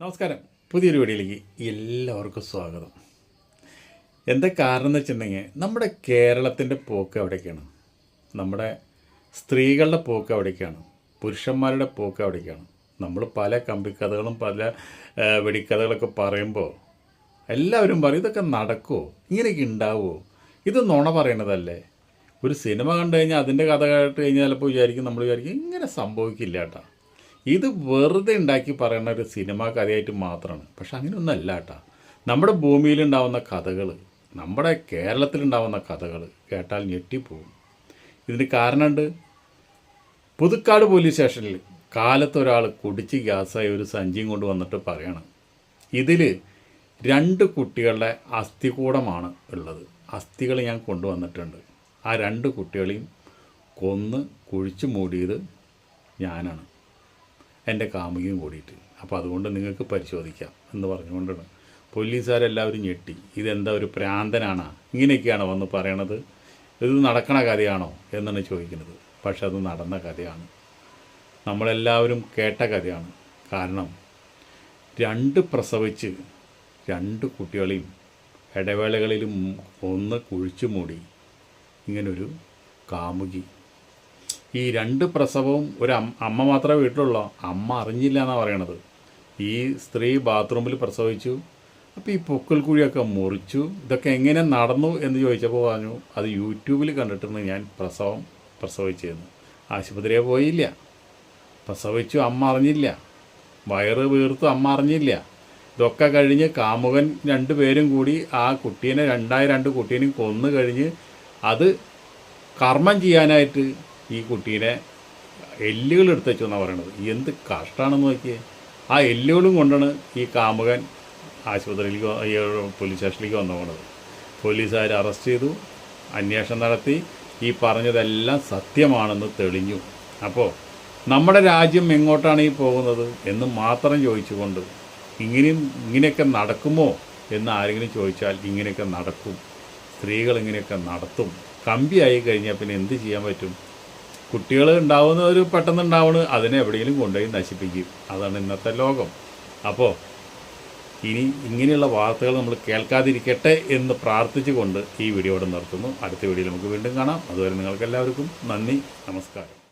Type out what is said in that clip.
നമസ്കാരം. പുതിയൊരു വീഡിയോയിലേക്ക് എല്ലാവർക്കും സ്വാഗതം. എന്താ കാരണം എന്ന് വെച്ചിട്ടുണ്ടെങ്കിൽ നമ്മുടെ കേരളത്തിന്റെ പോക്ക് എവിടേക്കാണ് നമ്മുടെ സ്ത്രീകളുടെ പോക്ക് എവിടേക്കാണ് പുരുഷന്മാരുടെ പോക്ക് എവിടേക്കാണ് നമ്മൾ പല കമ്പിക്കഥകളും പല വെടിക്കഥകളൊക്കെ പറയുമ്പോൾ എല്ലാവരും പറയും ഇതൊക്കെ നടക്കുമോ ഇങ്ങനെയൊക്കെ ഉണ്ടാവുമോ ഇത് നുണ പറയണതല്ലേ? ഒരു സിനിമ കണ്ടു കഴിഞ്ഞാൽ അതിന്റെ കഥ കേട്ട് കഴിഞ്ഞാൽ ചിലപ്പോൾ വിചാരിക്കും നമ്മൾ വിചാരിക്കും ഇങ്ങനെ സംഭവിക്കില്ല കേട്ടോ. ഇത് വെറുതെ ഉണ്ടാക്കി പറയുന്ന ഒരു സിനിമ കഥയായിട്ട് മാത്രമാണ്. പക്ഷെ അങ്ങനെയൊന്നല്ല കേട്ടോ. നമ്മുടെ ഭൂമിയിലുണ്ടാവുന്ന കഥകൾ നമ്മുടെ കേരളത്തിലുണ്ടാവുന്ന കഥകൾ കേട്ടാൽ ഞെട്ടിപ്പോവും ഇതിന് കാരണമുണ്ട്. പുതുക്കാട് പോലീസ് സ്റ്റേഷനിൽ കാലത്ത് ഒരാൾ കുടിച്ച് ഗ്യാസായി ഒരു സഞ്ചിയും കൊണ്ട് വന്നിട്ട് പറയണം ഇതിൽ രണ്ട് കുട്ടികളുടെ അസ്ഥികൂടമാണ് ഉള്ളത്. അസ്ഥികൾ ഞാൻ കൊണ്ടുവന്നിട്ടുണ്ട്. ആ രണ്ട് കുട്ടികളെയും കൊന്ന് കുഴിച്ചു മൂടിയത് ഞാനാണ്. എന്റെ കാമുകിയും കൂടിയിട്ട്. അപ്പോൾ അതുകൊണ്ട് നിങ്ങൾക്ക് പരിശോധിക്കാം എന്ന് പറഞ്ഞുകൊണ്ടാണ്. പോലീസുകാരെല്ലാവരും ഞെട്ടി. ഇതെന്താ ഒരു പ്രാന്തനാണ്? ഇങ്ങനെയൊക്കെയാണോ വന്ന് പറയണത്. ഇത് നടക്കണ കഥയാണോ എന്നാണ് ചോദിക്കുന്നത്. പക്ഷെ അത് നടന്ന കഥയാണ്. നമ്മളെല്ലാവരും കേട്ട കഥയാണ്. കാരണം രണ്ട് പ്രസവിച്ച് രണ്ട് കുട്ടികളെയും ഇടവേളകളിലും ഒന്ന് കുഴിച്ചു മൂടി ഇങ്ങനൊരു കാമുകി ഈ രണ്ട് പ്രസവവും ഒരു അമ്മ മാത്രമേ വീട്ടിലുള്ളൂ. അമ്മ അറിഞ്ഞില്ല എന്നാണ് പറയണത്. ഈ സ്ത്രീ ബാത്റൂമിൽ പ്രസവിച്ചു. അപ്പോൾ ഈ പൊക്കൽ കുഴിയൊക്കെ മുറിച്ചു. ഇതൊക്കെ എങ്ങനെ നടന്നു എന്ന് ചോദിച്ചപ്പോൾ പറഞ്ഞു അത് യൂട്യൂബിൽ കണ്ടിട്ടുണ്ട് ഞാൻ പ്രസവം പ്രസവിച്ചിരുന്നു ആശുപത്രിയെ പോയില്ല. പ്രസവിച്ചു അമ്മ അറിഞ്ഞില്ല. വയറ് വീർത്തു അമ്മ അറിഞ്ഞില്ല. ഇതൊക്കെ കഴിഞ്ഞ് കാമുകൻ രണ്ടുപേരും കൂടി ആ കുട്ടീനെ രണ്ടായി രണ്ട് കുട്ടീനെയും കൊന്നു കഴിഞ്ഞ് അത് കർമ്മം ചെയ്യാനായിട്ട് ഈ കുട്ടീനെ എല്ലുകൾ എടുത്ത് വെച്ചു എന്നാണ് പറയണത്. എന്ത് കഷ്ടമാണെന്ന് നോക്കിയേ. ആ എല്ലുകളും കൊണ്ടാണ് ഈ കാമുകൻ ആശുപത്രിയിലേക്ക് പോലീസ് സ്റ്റേഷനിലേക്ക് വന്നു പോണത്. പോലീസുകാർ അറസ്റ്റ് ചെയ്തു അന്വേഷണം നടത്തി. ഈ പറഞ്ഞതെല്ലാം സത്യമാണെന്ന് തെളിഞ്ഞു. അപ്പോൾ നമ്മുടെ രാജ്യം എങ്ങോട്ടാണ് ഈ പോകുന്നത് എന്ന് മാത്രം ചോദിച്ചുകൊണ്ട് ഇങ്ങനെയും ഇങ്ങനെയൊക്കെ നടക്കുമോ എന്ന് ആരെങ്കിലും ചോദിച്ചാൽ ഇങ്ങനെയൊക്കെ നടക്കും. സ്ത്രീകൾ ഇങ്ങനെയൊക്കെ നടത്തും. കമ്പിയായി കഴിഞ്ഞാൽ പിന്നെ എന്ത് ചെയ്യാൻ പറ്റും? കുട്ടികൾ ഉണ്ടാവുന്നവർ പെട്ടെന്ന് ഉണ്ടാവണ് അതിനെ എവിടെയെങ്കിലും കൊണ്ടുപോയി നശിപ്പിക്കും. അതാണ് ഇന്നത്തെ ലോകം. അപ്പോൾ ഇനി ഇങ്ങനെയുള്ള വാർത്തകൾ നമ്മൾ കേൾക്കാതിരിക്കട്ടെ എന്ന് പ്രാർത്ഥിച്ചുകൊണ്ട് ഈ വീഡിയോ ഇവിടെ നിർത്തുന്നു. അടുത്ത വീഡിയോയിൽ നമുക്ക് വീണ്ടും കാണാം. അതുവരെ നിങ്ങൾക്കെല്ലാവർക്കും നന്ദി നമസ്കാരം.